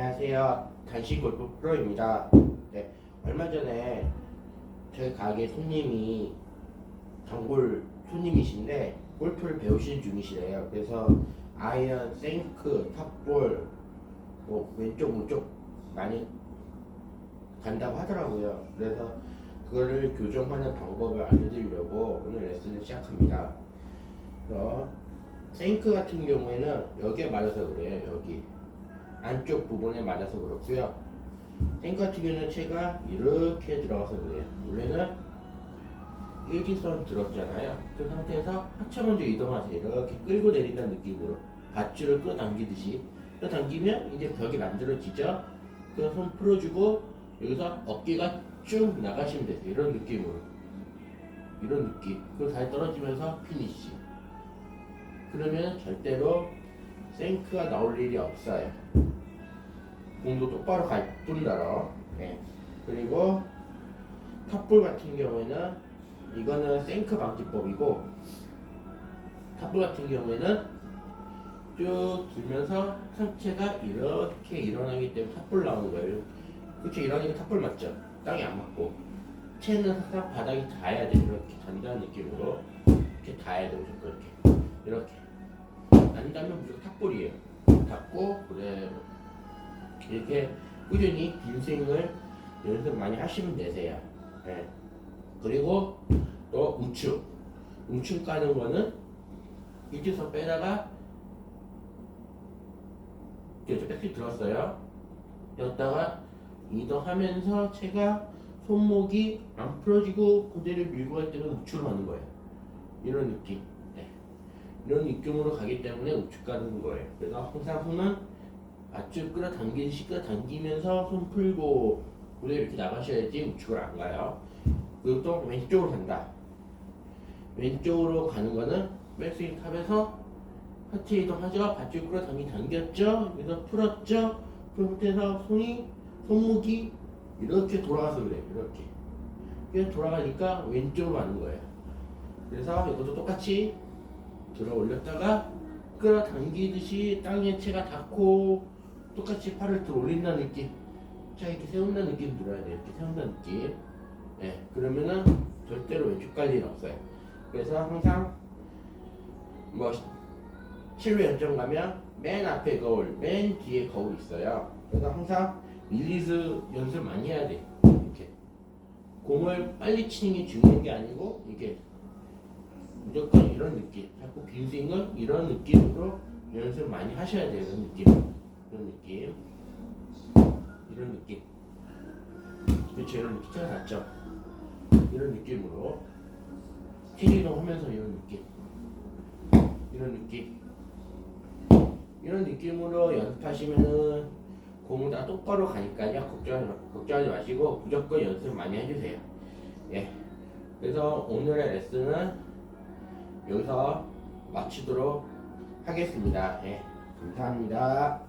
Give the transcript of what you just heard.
안녕하세요. 단신 골프 프로입니다. 네, 얼마 전에 저희 가게 손님이 단골 손님이신데 골프를 배우시는 중이시래요. 그래서 아이언, 생크, 탑볼, 뭐 왼쪽, 우쪽 많이 간다고 하더라고요. 그래서 그거를 교정하는 방법을 알려드리려고 오늘 레슨을 시작합니다. 그래서 생크 같은 경우에는 여기에 맞아서 그래요. 여기. 안쪽 부분에 맞아서 그렇고요. 탱크 같은 경우는 채가 이렇게 들어가서 그래요. 원래는 일직선 들었잖아요. 그 상태에서 하체 먼저 이동하세요. 이렇게 끌고 내린다는 느낌으로 밧줄을 끌어당기듯이 끌어당기면 이제 벽이 만들어지죠. 그래서 손 풀어주고 여기서 어깨가 쭉 나가시면 돼요. 이런 느낌으로 이런 느낌. 그리고 다시 떨어지면서 피니시. 그러면 절대로 생크가 나올 일이 없어요. 공도 똑바로 갈 뿐더러. 네. 그리고 탑볼 같은 경우에는 이거는 생크 방지법이고 탑볼 같은 경우에는 쭉 들면서 상체가 이렇게 일어나기 때문에 탑볼 나오는 거예요. 그렇죠 일어나니까 탑볼 맞죠? 땅이 안 맞고 채는 항상 바닥이 닿아야 돼 이렇게 단다는 느낌으로 이렇게 닿아야 돼 무조건 이렇게 이렇게 난다면 무조건 탑볼이에요. 닿고 그래 이렇게 꾸준히 빈 스윙을 연습 많이 하시면 되세요. 네. 그리고 또 우측 우측 가는 거는 이쪽에서 빼다가 이렇게 백스 들었어요. 여기다가 이동하면서 채가 손목이 안 풀어지고 그대로 밀고 갈 때는 우측으로 가는 거예요. 이런 느낌. 네. 이런 느낌으로 가기 때문에 우측 가는 거예요. 그래서 항상 손은 앞쪽 끌어당기듯이 끌어당기면서 손 풀고 그대로 이렇게 나가셔야지 우측으로 안 가요. 그리고 또 왼쪽으로 간다. 왼쪽으로 가는 거는 백스윙 탑에서 하체 이동하죠. 밧줄 끌어당기 당겼죠. 그래서 풀었죠. 그 상태에서 손이 손목이 이렇게 돌아가서 그래. 이렇게. 이렇게 돌아가니까 왼쪽으로 가는 거예요. 그래서 이것도 똑같이 들어 올렸다가 끌어당기듯이 땅에 채가 닿고 똑같이 팔을 들어 올린다는 느낌. 자 이렇게 세운다는 느낌 들어야 돼. 이렇게 세운다는 느낌. 네, 그러면은 절대로 왼쪽 갈 일은 없어요. 그래서 항상 뭐 실외 연장 가면 맨 앞에 거울, 맨 뒤에 거울 있어요. 그래서 항상 릴리즈 연습 많이 해야 돼. 이렇게 공을 빨리 치는 게 중요한 게 아니고 이게 무조건 이런 느낌. 자꾸 빈스윙은 이런 느낌으로 연습 많이 하셔야. 이런 느낌. 이런 느낌. 이런 느낌. 그렇죠. 이런 느낌. 제가 났죠. 이런 느낌으로 체리동 하면서 이런 느낌. 이런 느낌. 이런 느낌으로 연습하시면은 공은 다 똑바로 가니까요. 걱정하지, 마- 걱정하지 마시고 무조건 연습 많이 해주세요. 예. 그래서 오늘의 레슨은 여기서 마치도록 하겠습니다. 예. 감사합니다.